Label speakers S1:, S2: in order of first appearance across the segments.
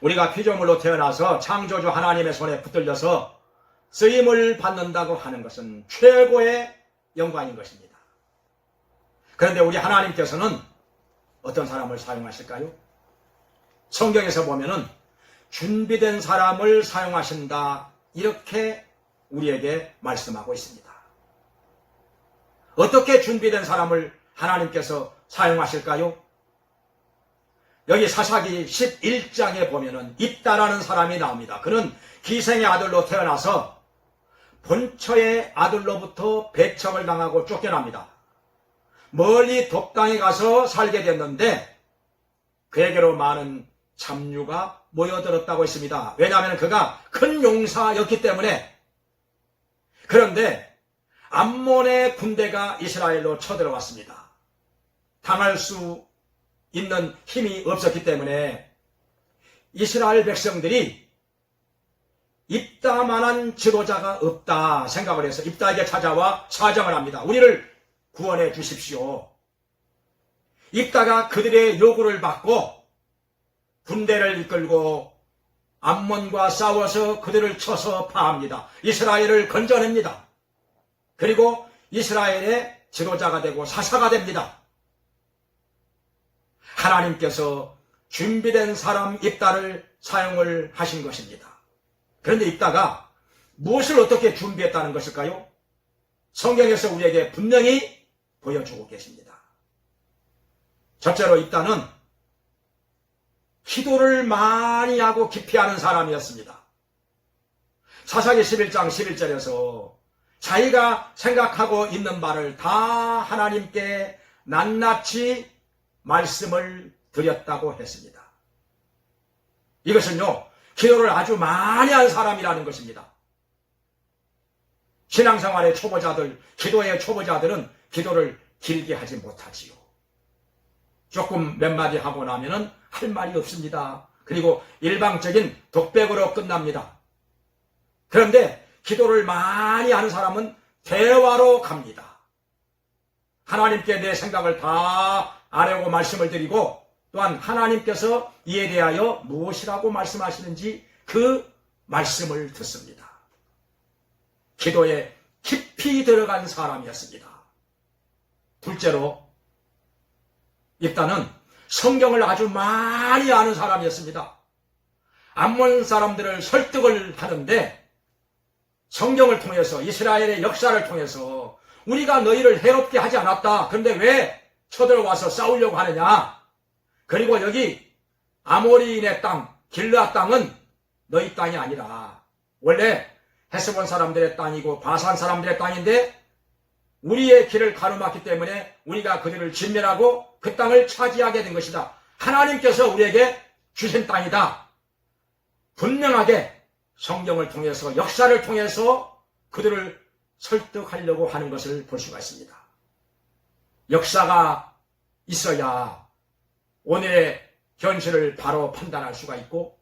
S1: 우리가 피조물로 태어나서 창조주 하나님의 손에 붙들려서 쓰임을 받는다고 하는 것은 최고의 영광인 것입니다. 그런데 우리 하나님께서는 어떤 사람을 사용하실까요? 성경에서 보면은 준비된 사람을 사용하신다. 이렇게 우리에게 말씀하고 있습니다. 어떻게 준비된 사람을 하나님께서 사용하실까요? 여기 사사기 11장에 보면은 입다라는 사람이 나옵니다. 그는 기생의 아들로 태어나서 본처의 아들로부터 배척을 당하고 쫓겨납니다. 멀리 독당에 가서 살게 됐는데 그에게로 많은 잡류가 모여들었다고 했습니다. 왜냐하면 그가 큰 용사였기 때문에 그런데 암몬의 군대가 이스라엘로 쳐들어왔습니다. 당할 수 있는 힘이 없었기 때문에 이스라엘 백성들이 입다만한 지도자가 없다 생각을 해서 입다에게 찾아와 사정을 합니다. 우리를 구원해 주십시오. 입다가 그들의 요구를 받고 군대를 이끌고 암몬과 싸워서 그들을 쳐서 파합니다. 이스라엘을 건져냅니다. 그리고 이스라엘의 지도자가 되고 사사가 됩니다. 하나님께서 준비된 사람 입다를 사용을 하신 것입니다. 그런데 입다가 무엇을 어떻게 준비했다는 것일까요? 성경에서 우리에게 분명히 보여주고 계십니다. 첫째로 입다는 기도를 많이 하고 깊이 하는 사람이었습니다. 사사기 11장 11절에서 자기가 생각하고 있는 바를 다 하나님께 낱낱이 말씀을 드렸다고 했습니다. 이것은요, 기도를 아주 많이 한 사람이라는 것입니다. 신앙생활의 초보자들, 기도의 초보자들은 기도를 길게 하지 못하지요. 조금 몇 마디 하고 나면은 할 말이 없습니다. 그리고 일방적인 독백으로 끝납니다. 그런데 기도를 많이 하는 사람은 대화로 갑니다. 하나님께 내 생각을 다 아려고 말씀을 드리고 또한 하나님께서 이에 대하여 무엇이라고 말씀하시는지 그 말씀을 듣습니다. 기도에 깊이 들어간 사람이었습니다. 둘째로 일단은 성경을 아주 많이 아는 사람이었습니다. 암몬 사람들을 설득을 하는데 성경을 통해서 이스라엘의 역사를 통해서 우리가 너희를 해롭게 하지 않았다. 그런데 왜 쳐들어와서 싸우려고 하느냐? 그리고 여기 아모리인의 땅, 길르아 땅은 너희 땅이 아니라 원래 헤스본 사람들의 땅이고 바산 사람들의 땅인데 우리의 길을 가로막기 때문에 우리가 그들을 진멸하고 그 땅을 차지하게 된 것이다. 하나님께서 우리에게 주신 땅이다. 분명하게 성경을 통해서 역사를 통해서 그들을 설득하려고 하는 것을 볼 수가 있습니다. 역사가 있어야 오늘의 현실을 바로 판단할 수가 있고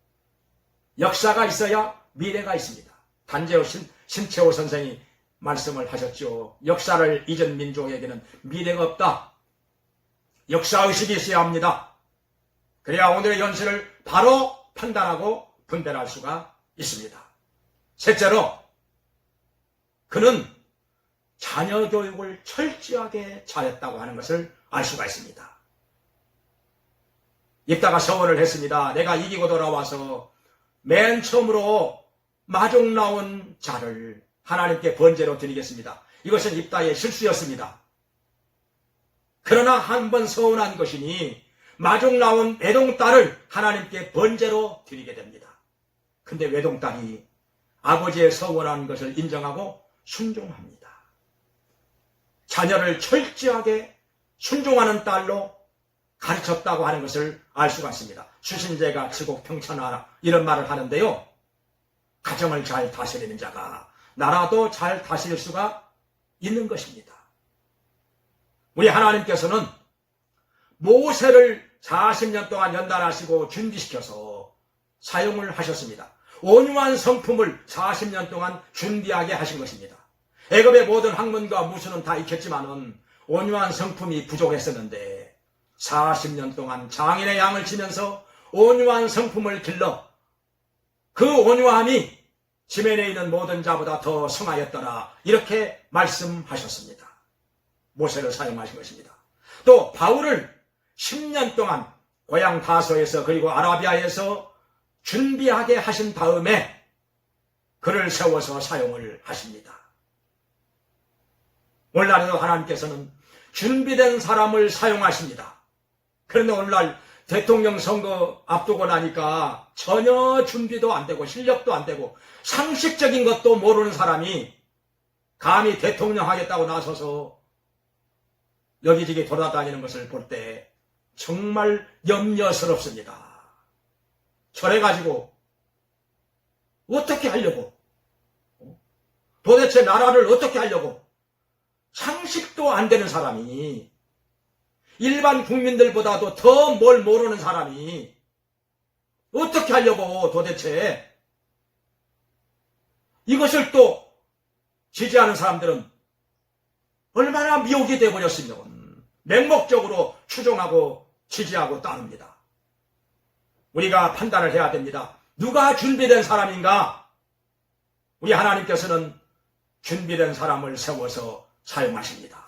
S1: 역사가 있어야 미래가 있습니다. 단재호 신, 신채호 선생이 말씀을 하셨죠. 역사를 잊은 민족에게는 미래가 없다. 역사의식이 있어야 합니다. 그래야 오늘의 현실을 바로 판단하고 분별할 수가 있습니다. 셋째로 그는 자녀 교육을 철저하게 잘했다고 하는 것을 알 수가 있습니다. 입다가 서원을 했습니다. 내가 이기고 돌아와서 맨 처음으로 마족 나온 자를 하나님께 번제로 드리겠습니다. 이것은 입다의 실수였습니다. 그러나 한 번 서운한 것이니 마족 나온 외동딸을 하나님께 번제로 드리게 됩니다. 근데 외동딸이 아버지의 서원한 것을 인정하고 순종합니다. 자녀를 철저하게 순종하는 딸로 가르쳤다고 하는 것을 알 수가 있습니다. 수신제가 지국 평천하라 이런 말을 하는데요. 가정을 잘 다스리는 자가 나라도 잘 다스릴 수가 있는 것입니다. 우리 하나님께서는 모세를 40년 동안 연단하시고 준비시켜서 사용을 하셨습니다. 온유한 성품을 40년 동안 준비하게 하신 것입니다. 애굽의 모든 학문과 무술은 다 익혔지만은 온유한 성품이 부족했었는데 40년 동안 장인의 양을 치면서 온유한 성품을 길러 그 온유함이 지면에 있는 모든 자보다 더 성하였더라. 이렇게 말씀하셨습니다. 모세를 사용하신 것입니다. 또 바울을 10년 동안 고향 다소에서 그리고 아라비아에서 준비하게 하신 다음에 그를 세워서 사용을 하십니다. 오늘날에도 하나님께서는 준비된 사람을 사용하십니다. 그런데 오늘날 대통령 선거 앞두고 나니까 전혀 준비도 안 되고 실력도 안 되고 상식적인 것도 모르는 사람이 감히 대통령 하겠다고 나서서 여기저기 돌아다니는 것을 볼 때 정말 염려스럽습니다. 저래가지고 어떻게 하려고? 도대체 나라를 어떻게 하려고? 상식도 안 되는 사람이 일반 국민들보다도 더 뭘 모르는 사람이 어떻게 하려고 도대체 이것을 또 지지하는 사람들은 얼마나 미혹이 되어버렸으면 맹목적으로 추종하고 지지하고 따릅니다. 우리가 판단을 해야 됩니다. 누가 준비된 사람인가? 우리 하나님께서는 준비된 사람을 세워서 사용하십니다.